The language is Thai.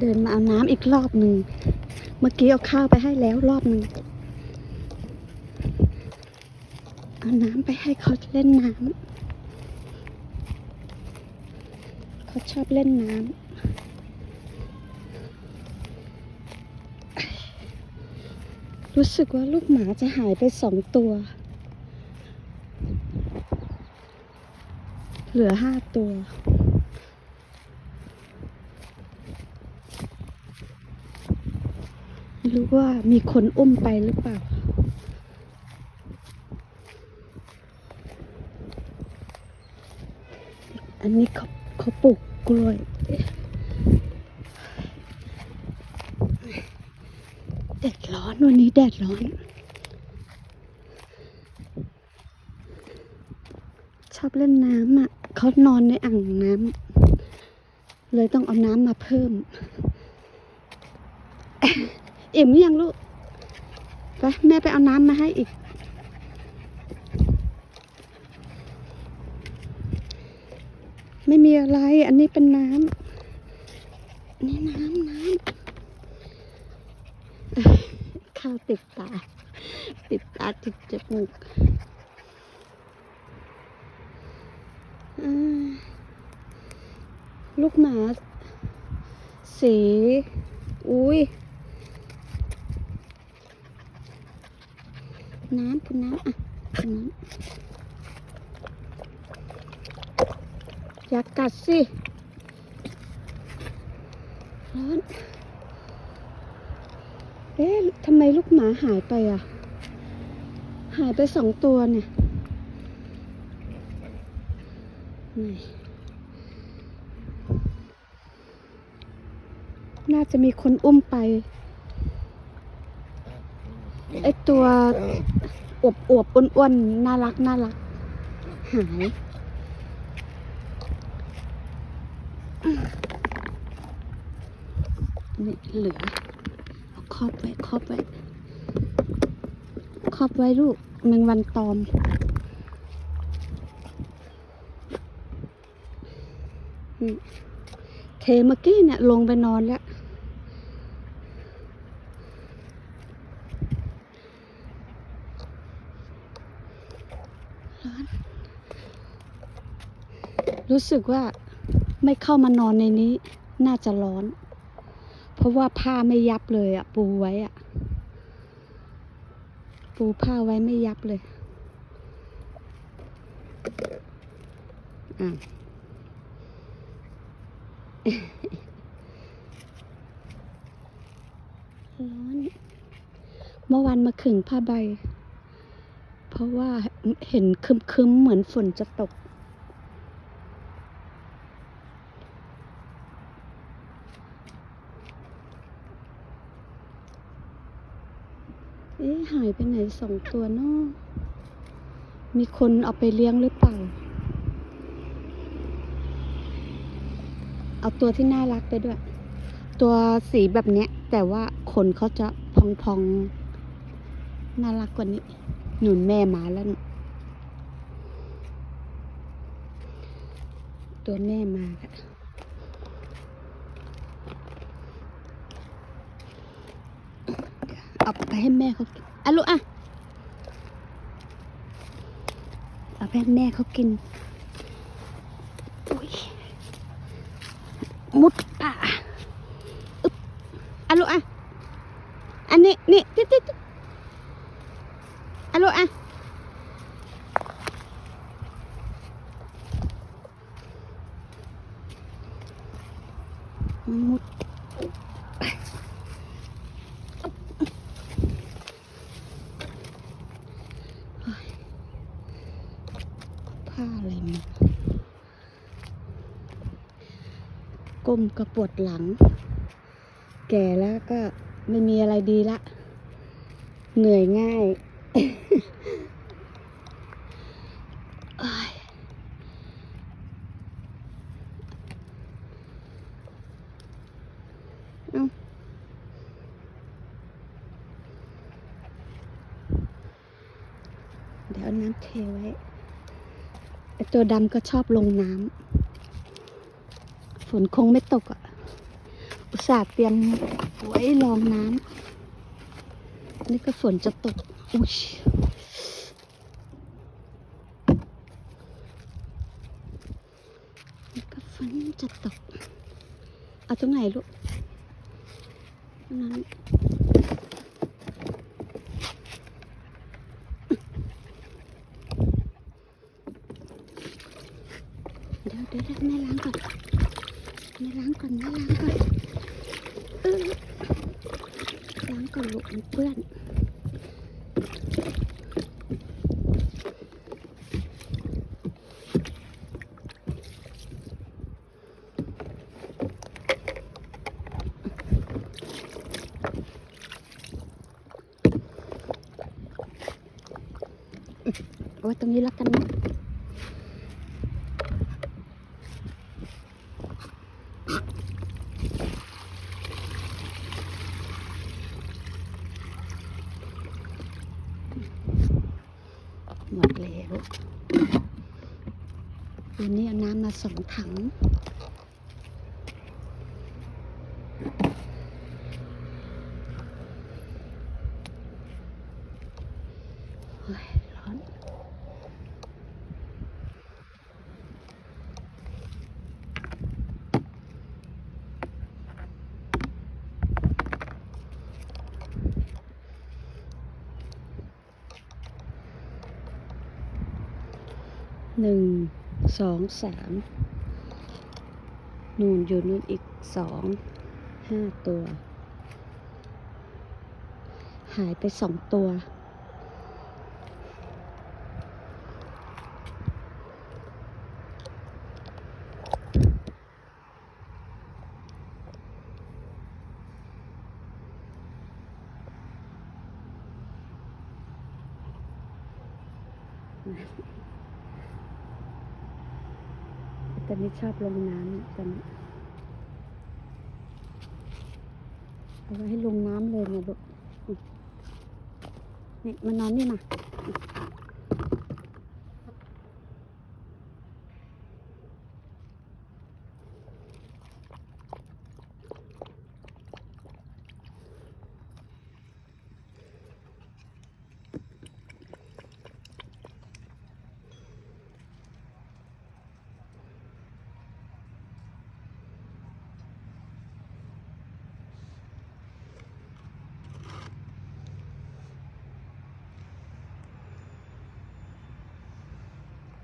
เดินมาเอาน้ำอีกรอบหนึ่ง เมื่อกี้เอาข้าวไปให้แล้วรอบหนึ่ง เอาน้ำไปให้เขาเล่นน้ำ เขาชอบเล่นน้ำรู้สึกว่าลูกหมาจะหายไปสองตัว เหลือห้าตัว ไม่ รู้ว่ามีคนอุ้มไปหรือเปล่า อันนี้เขาเขาปลูกกล้วย แดดร้อนวันนี้แดดร้อน ชอบเล่นน้ำอะเขานอนในอ่างน้ำเลยต้องเอาน้ำมาเพิ่ม อิ่มหรือยังลูกไปแม่ไปเอาน้ำมาให้อีก ไม่มีอะไร อันนี้เป็นน้ำอันนี้น้ำน้ำข้าวติดตา ติดตาติดจมูกลูกหมา สี อุ้ย น้ำคุณน้ำอะคุณน้ำอยากกัดสิร้อนเอ๊ะทำไมลูกหมาหายไปอะ หายไปสองตัวเนี่ยน่าจะมีคนอุ้มไป ไอตัวอวบอวบอ้วนๆน่ารักน่ารัก หาย นี่เหลือครอบไว้ครอบไว้ครอบไว้ลูกแมงวันตอมเทเมื่อกี้เนี่ยลงไปนอนแล้ว ร้อน รู้สึกว่าไม่เข้ามานอนในนี้ น่าจะร้อน เพราะว่าผ้าไม่ยับเลยอะปูไว้อะปูผ้าไว้ไม่ยับเลยอะร้อน เมื่อวานมาขึงผ้าใบ เพราะว่า เห็นคึมๆเหมือนฝนจะตก เอ๊ะหายไปไหนสองตัวนาะมีคนเอาไปเลี้ยงหรือเปล่า เอาตัวที่น่ารักไปด้วย ตัวสีแบบเนี้ย แต่ว่าขนเขาจะพองๆ น่ารักกว่านี้ หนุนแม่มาแล้วน่ะ ตัวแม่มาค่ะ เอาไปให้แม่เขากินอะลูกอะเอาไปให้แม่เขากินอุ๊ยมุดป่าอึ๊บอะลูกอะ อันนี้ นี่ติ๊ดติ๊ดติ๊ดอะลูกอะ มุดผ้าอะไรมาก้มกระปวดหลัง แก่แล้วก็ไม่มีอะไรดีละ เหนื่อยง่าย เอ้ยเอ้าเดี๋ยวเอาน้ำเทไว้ ไอตัวดำก็ชอบลงน้ำฝนคงไม่ตกอะ อุตส่าห์เตรียมไว้รองน้ำนี่ก็ฝนจะตก อุ้ยนี่ก็ฝนจะตก เอาตรงไหนลูกตรงนั้นเดี๋ยวเดี๋ยวแม่ล้างก่อนแม่ล้างก่อนแม่ล้างก่อนเออล้างก่อนลูกมันเปื้อนเอาตรงนี้แล้วกันนะหมดแล้ว วันนี้เอาน้ำมาสองถังเฮ้ยร้อน หนึ่ง สองสามนูนอยู่นู่นอีกสองห้าตัว หายไปสองตัวแต่นี่ชอบลงน้ำตอนนี้เอาไว้ให้ลงน้ำเลยนะลูกนี่มานอนนี่มา